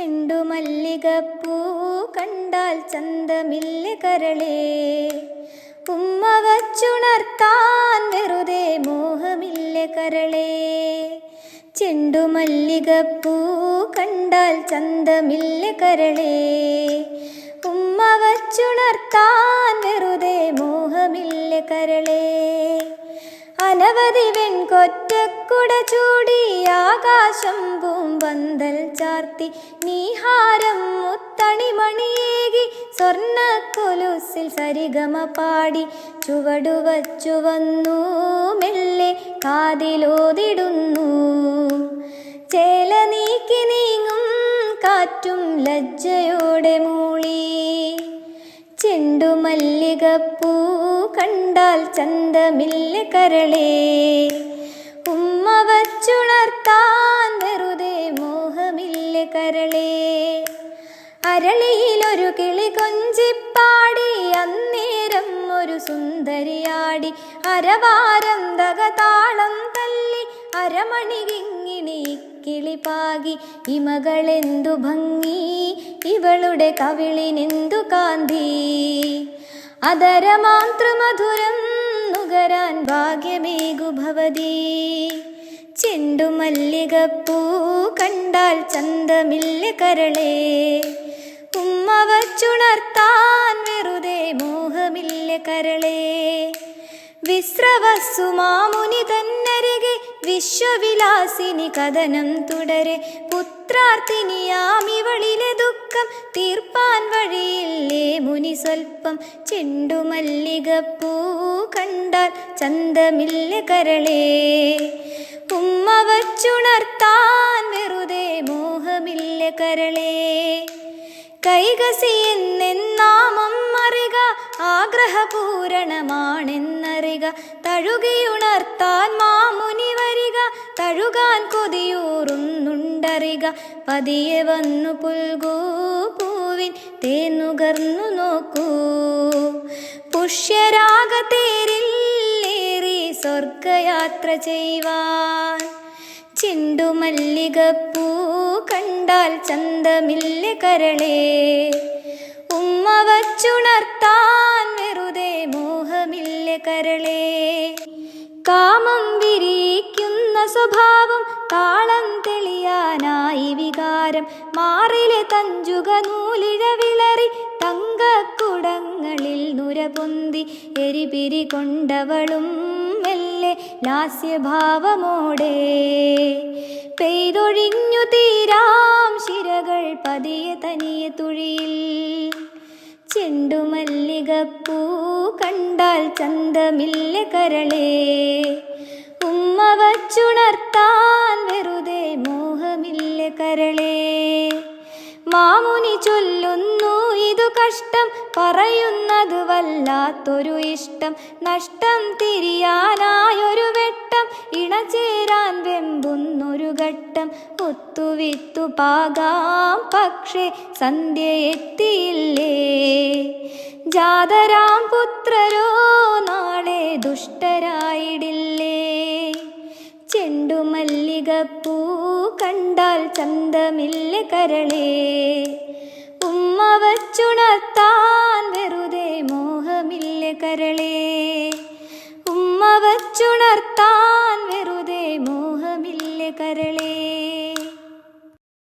ചെണ്ടുമല്ലികപ്പൂ കണ്ടാൽ ചന്തമില്ല കരളേ. ഉമ്മ വച്ചുണർത്താൻ വെറുതെ മോഹമില്ല കരളേ. ചെണ്ടു മല്ലികപ്പൂ കണ്ടാൽ ചന്തമില്ല കരളേ. ഉമ്മ വച്ചുണർത്താൻ വെറുതെ മോഹമില്ല കരളേ. അനവധി വെൺകൊറ്റക്കുട ചൂടി ആകാശം പൂമ്പന്തൽ ചാർത്തി നീഹാരം മുത്തണിമണിയേകി സ്വർണ കൊലുസിൽ സരിഗമ പാടി ചുവടുവച്ചു വന്നു മെല്ലെ കാതിലോതിടുന്നു. ചേല നീക്കി നീങ്ങും കാറ്റും ലജ്ജയോടെ മൂളി. ചെണ്ടുമല്ലികപ്പൂ കണ്ടാൽ ചന്തമില്ല കരളേ. വച്ചുണർത്താൻ വെറുതെ മോഹമില്ല കരളേ. അരളിയിലൊരു കിളി കൊഞ്ചിപ്പാടി അന്നേരം ഒരു സുന്ദരിയാടി. അരവാരം താളം തല്ലി അരമണി കിങ്ങിണി കിളിപാകി ഇമകളെന്തു ഭംഗി ഇവളുടെ കവിളിനെന്തു കാന്തി. അതരമാതൃമധുരം നുകരാൻ ഭാഗ്യമേകു ഭവതി. ചെണ്ടുമല്ലികപ്പൂ കണ്ടാൽ ചന്തമില്ല കരളേ. ഉമ്മ വച്ചുണർത്താൻ വെറുതെ മോഹമില്ല കരളേ. വിശ്രവസുമാമുനി തന്നരികെ വിശ്വവിലാസിനി കഥനം തുടരെ. പുത്രാർത്ഥിനിയാമിവളിലെ ദുഃഖം തീർപ്പാൻ വഴിയില്ലേ? മുനി സ്വൽപ്പം ചെണ്ടുമല്ലികപ്പൂ കണ്ടാൽ ചന്തമില്ല കരളേ. ഉമ്മ വച്ചുണർത്താൻ വെറുതെ മോഹമില്ല കരളേ. കൈകസി അറിക ആഗ്രഹപൂരണമാണെന്നറിക തഴുകിയുണർത്താൻ മാമുനി തഴുകാൻ കൊതിയൂറുന്നുണ്ടറിക. പതിയെ വന്നു പുൽകൂ പൂവിൻ തേന്നുകർന്നു നോക്കൂ. പുഷ്യരാഗതേരില്ലേറി സ്വർഗയാത്ര ചെയ്യുവാൻ. ചിണ്ടുമല്ലികപ്പൂ കണ്ടാൽ ചന്തമില്ല കരളേ. ഉമ്മ വച്ചുണർത്താൻ വെറുതെ മോഹമില്ല കരളേ. കാമം വിരിയിക്കുന്ന സ്വഭാവം താളം തെളിയാനായി വികാരം. മാറിലെ തഞ്ചുക നൂലിഴ വിളറി തങ്കക്കുടങ്ങളിൽ നുരപൊന്തി. എരിപിരി കൊണ്ടവളും മെല്ലെ ലാസ്യഭാവമോടെ പെയ്തൊഴിഞ്ഞു തീരാം ശിരകൾ പതിയെ തനിയെ തുഴിയിൽ. ചെണ്ടുമല്ലികപ്പൂ കണ്ടാൽ ചന്തമില്ല കരളേ. ഉമ്മ വച്ചുണർത്താൻ വെറുതെ മോഹമില്ല കരളേ. മാമുനി ചൊല്ലുന്നു ഇതു കഷ്ടം. പറയുന്നത് വല്ലാത്തൊരു ഇഷ്ടം. നഷ്ടം തിരിയാനായൊരു വെട്ടം. ഇണചേരാൻ വെമ്പുന്നൊരു ഘട്ടം. ഒത്തുവിത്തു പാകാം പക്ഷേ സന്ധ്യ എത്തിയില്ലേ. ജാതരാം പുത്രരോ നാളെ ദുഷ്ടരായിടില്ലേ. ചെണ്ടുമല്ലികപ്പൂ കണ്ടാൽ ചന്തമില്ല കരളേ. ഉമ്മ വച്ചുണർത്താൻ വെറുതെ മോഹമില്ല കരളേ. ഉമ്മ വച്ചുണർത്താൻ വെറുതെ മോഹമില്ല കരളേ.